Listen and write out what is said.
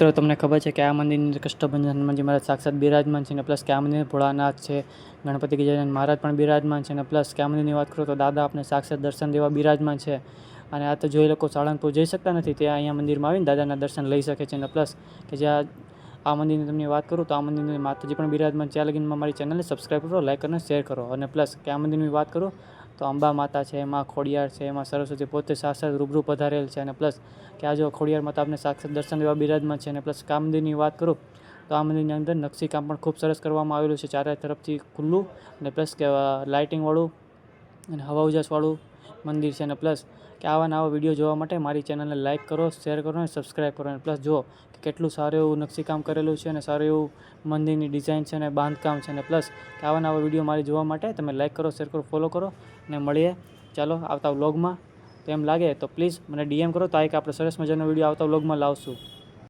મિત્રો, તમને ખબર છે કે આ મંદિરની કષ્ટભંજન હનુમાનજી મહારાજ સાક્ષાત બિરાજમાન છે અને પ્લસ કે આ મંદિર ભોળાનાથ છે, ગણપતિ ગજાનંદ મહારાજ પણ બિરાજમાન છે અને પ્લસ કે આ મંદિરની વાત કરું તો દાદા આપણે સાક્ષાત દર્શન દેવા બિરાજમાન છે. અને આ તો જો એ લોકો સાળંગપુર જઈ શકતા નથી, ત્યાં અહીંયા મંદિરમાં આવીને દાદાના દર્શન લઈ શકે છે અને પ્લસ કે જ્યાં આ મંદિરની તમને વાત કરું તો આ મંદિરની માતાજી પણ બિરાજમાન છે. આ લગીનમાં મારી ચેનલને સબસ્ક્રાઈબ કરો લાઈક અને શેર કરો અને પ્લસ કે આ મંદિરની વાત કરું તો અંબા માતા છે, એમાં ખોડિયાર છે, એમાં સરસ્વતી પોતે સાક્ષાત રૂબરૂ પધારેલ છે અને પ્લસ કે આ જો ખોડિયાર માતા આપણે સાક્ષાત દર્શન દેવા બિરાજમાન છે અને પ્લસ કામદીની વાત કરું, તો આ મંદિરની અંદર નકશીકામ પણ ખૂબ સરસ કરવામાં આવેલું છે. ચારે તરફથી ખુલ્લું અને પ્લસ કે લાઇટિંગવાળું અને હવા ઉજાસવાળું મંદિર છે અને પ્લસ કે આવા નવા વીડિયો જોવા માટે મારી ચેનલને લાઇક કરો, શેર કરો અને સબસ્ક્રાઈબ કરો. અને પ્લસ જુઓ કે કેટલું સારું એવું નકશીકામ કરેલું છે અને સારું એવું મંદિરની ડિઝાઇન છે અને બાંધકામ છે અને પ્લસ કે આવા નવા વીડિયો મારી જોવા માટે તમે લાઇક કરો, શેર કરો, ફોલો કરો અને મળીએ. ચાલો આવતા વ્લોગમાં તો એમ લાગે તો પ્લીઝ મને ડીએમ કરો તો આ એક આપણે સરસ મજાનો વીડિયો આવતા વ્લોગમાં લાવશું.